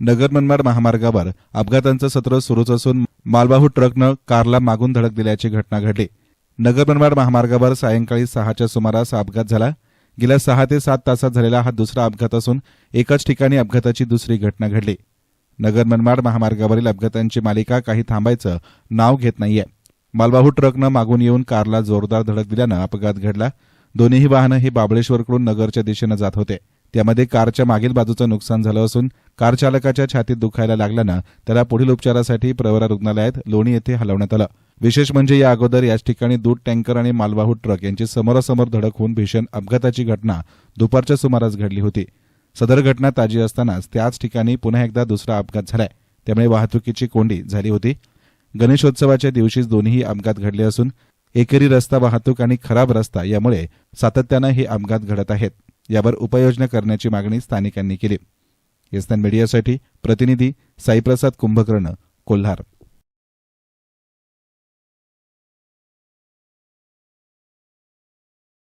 नगर मनमाड महामार्गावर अपघातांचं सत्र सुरूच असून मालवाहू ट्रकनं कारला मागून धडक दिल्याची घटना घडली. नगर मनमाड महामार्गावर सायंकाळी सहाच्या सुमारास अपघात झाला. गेल्या सहा ते सात तासात झालेला हा दुसरा अपघात असून एकाच ठिकाणी अपघाताची दुसरी घटना घडली. नगर मनमाड महामार्गावरील अपघातांची मालिका काही थांबायचं नाव घेत नाहीये. मालवाहू ट्रकनं मागून येऊन कारला जोरदार धडक दिल्यानं अपघात घडला. दोन्ही वाहनं ही बाबळेश्वरकडून नगरच्या दिशेनं जात होते. त्यामध्ये कारच्या मागील बाजूचं नुकसान झालं असून कार चालकाच्या छातीत दुखायला लागल्यानं त्याला पुढील उपचारासाठी प्रवरा रुग्णालयात लोणी येथे हलवण्यात आलं. विशेष म्हणजे या अगोदर याच ठिकाणी दूध टँकर आणि मालवाहू ट्रक यांची समोरासमोर धडक होऊन भीषण अपघाताची घटना दुपारच्या सुमारास घडली होती. सदर घटना ताजी असतानाच त्याच ठिकाणी पुन्हा एकदा दुसरा अपघात झालाय. त्यामुळे वाहतुकीची कोंडी झाली होती. गणेशोत्सवाच्या दिवशीच दोन्ही अपघात घडले असून एकेरी रस्ता वाहतूक आणि खराब रस्ता यामुळे सातत्यानं हे अपघात घडत आहेत. यावर उपाययोजना करण्याची मागणी स्थानिकांनी केली. एसनान मीडियासाठी प्रतिनिधी साईप्रसाद कुंभकर्ण कोल्हार